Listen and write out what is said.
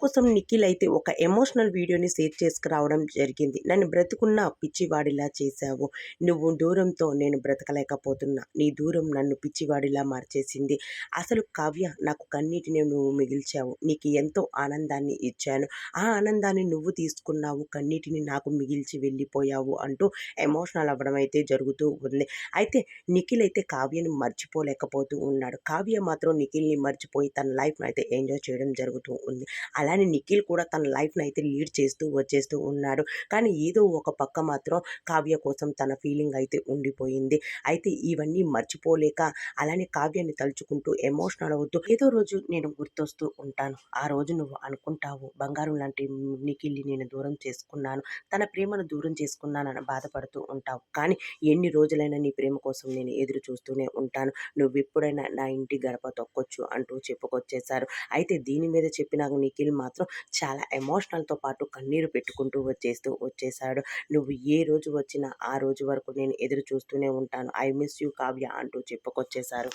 కోసం నిఖిల్ అయితే ఒక ఎమోషనల్ వీడియోని షేర్ చేసుకురావడం జరిగింది. నన్ను బ్రతుకున్న పిచ్చివాడిలా చేశావు. నువ్వు దూరంతో నేను బ్రతకలేకపోతున్నా. నీ దూరం నన్ను పిచ్చివాడిలా మార్చేసింది. అసలు కావ్య నాకు కన్నీటిని నువ్వు మిగిల్చావు. నీకు ఎంతో ఆనందాన్ని ఇచ్చాను. ఆ ఆనందాన్ని నువ్వు తీసుకున్నావు. కన్నీటిని నాకు మిగిల్చి వెళ్ళిపోయావు అంటూ ఎమోషనల్ అవ్వడం అయితే జరుగుతూ ఉంది. అయితే నిఖిల్ అయితే కావ్యను మర్చిపోలేకపోతూ ఉన్నాడు. కావ్య మాత్రం నిఖిల్ని మర్చిపోయి తన లైఫ్ను అయితే ఎంజాయ్ చేయడం జరుగుతూ ఉంది. అలానే నిఖిల్ కూడా తన లైఫ్ని అయితే లీడ్ చేస్తూ వచ్చేస్తూ ఉన్నాడు. కానీ ఏదో ఒక పక్క మాత్రం కావ్య కోసం తన ఫీలింగ్ అయితే ఉండిపోయింది. అయితే ఇవన్నీ మర్చిపోలేక అలానే కావ్యాన్ని తలుచుకుంటూ ఎమోషనల్ అవుతూ ఏదో రోజు నేను గుర్తొస్తూ ఉంటాను. ఆ రోజు నువ్వు అనుకుంటావు బంగారం లాంటి నిఖిల్ని నేను దూరం చేసుకున్నాను తన ప్రేమను దూరం చేసుకున్నానని బాధపడుతూ ఉంటావు. కానీ ఎన్ని రోజులైనా నీ ప్రేమ కోసం నేను ఎదురు చూస్తూనే ఉంటాను. నువ్వు ఎప్పుడైనా నా ఇంటి గడప తొక్కొచ్చు అంటూ చెప్పుకొచ్చేశారు. అయితే దీని మీద చెప్పిన నిఖిల్ మాత్రం చాలా ఎమోషనల్తో పాటు కన్నీరు పెట్టుకుంటూ వచ్చేస్తూ వచ్చేసాడు. నువ్వు ఏ రోజు వచ్చినా ఆ రోజు వరకు నేను ఎదురు చూస్తూనే ఉంటాను. ఐ మిస్ యూ కావ్య అంటూ చెప్పుకొచ్చేశారు